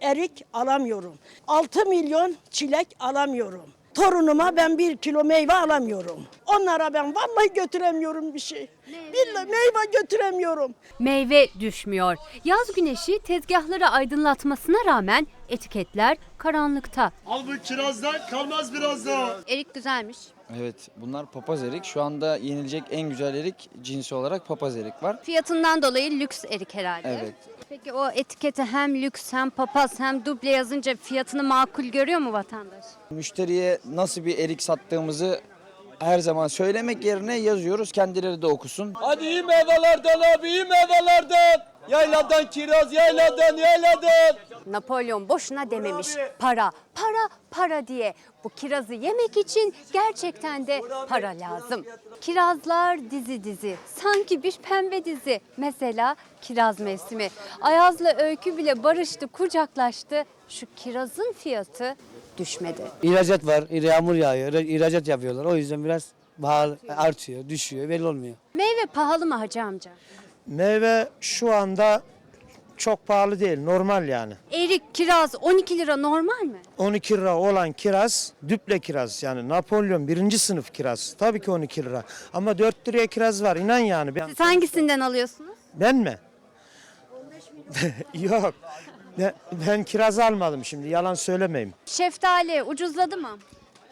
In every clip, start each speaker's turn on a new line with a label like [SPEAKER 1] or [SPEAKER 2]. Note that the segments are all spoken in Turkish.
[SPEAKER 1] erik alamıyorum. 6 milyon çilek alamıyorum. Torunuma ben bir kilo meyve alamıyorum. Onlara ben vallahi götüremiyorum bir şey. Billahi meyve götüremiyorum.
[SPEAKER 2] Meyve düşmüyor. Yaz güneşi tezgahları aydınlatmasına rağmen etiketler karanlıkta.
[SPEAKER 3] Al bu kirazdan kalmaz biraz daha.
[SPEAKER 2] Erik güzelmiş.
[SPEAKER 4] Evet bunlar papaz erik. Şu anda yenilecek en güzel erik cinsi olarak papaz erik var.
[SPEAKER 2] Fiyatından dolayı lüks erik herhalde.
[SPEAKER 4] Evet.
[SPEAKER 2] Peki o etiketi hem lüks hem papaz hem duble yazınca fiyatını makul görüyor mu vatandaş?
[SPEAKER 4] Müşteriye nasıl bir erik sattığımızı her zaman söylemek yerine yazıyoruz. Kendileri de okusun.
[SPEAKER 5] Hadi iyi meyvelerden abi iyi meyvelerden. Yayladan kiraz yayladan yayladan.
[SPEAKER 2] Napolyon boşuna dememiş. Para, para, para diye. Bu kirazı yemek için gerçekten de para lazım. Kirazlar dizi dizi. Sanki bir pembe dizi. Mesela kiraz mevsimi. Ayaz'la Öykü bile barıştı, kucaklaştı. Şu kirazın fiyatı düşmedi.
[SPEAKER 6] İhracat var, yağmur yağıyor, ihracat yapıyorlar. O yüzden biraz pahalı artıyor, düşüyor, belli olmuyor.
[SPEAKER 2] Meyve pahalı mı hacı amca?
[SPEAKER 7] Meyve şu anda çok pahalı değil, normal yani.
[SPEAKER 2] Erik, kiraz 12 lira normal mi?
[SPEAKER 7] 12 lira olan kiraz, düple kiraz yani Napolyon birinci sınıf kiraz. Tabii ki 12 lira. Ama 4 liraya kiraz var, inan yani. Ben,
[SPEAKER 2] Siz hangisinden alıyorsunuz?
[SPEAKER 7] ben mi? Yok. Ben, ben kiraz almadım şimdi, yalan söylemeyeyim.
[SPEAKER 2] Şeftali ucuzladı mı?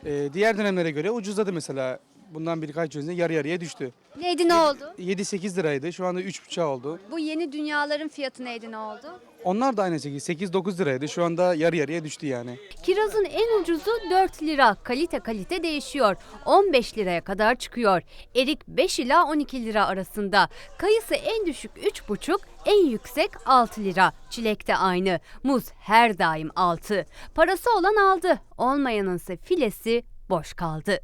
[SPEAKER 8] Ee, diğer dönemlere göre ucuzladı mesela. Bundan birkaç yıl önce yarı yarıya düştü.
[SPEAKER 2] Neydi ne oldu?
[SPEAKER 8] 7-8 liraydı. Şu anda 3,5 oldu.
[SPEAKER 2] Bu yeni dünyaların fiyatı neydi ne oldu?
[SPEAKER 8] Onlar da aynı şekilde 8-9 liraydı. Şu anda yarı yarıya düştü yani.
[SPEAKER 2] Kirazın en ucuzu 4 lira. Kalite kalite değişiyor. 15 liraya kadar çıkıyor. Erik 5 ila 12 lira arasında. Kayısı en düşük 3,5, en yüksek 6 lira. Çilek de aynı. Muz her daim 6. Parası olan aldı. Olmayanın ise filesi boş kaldı.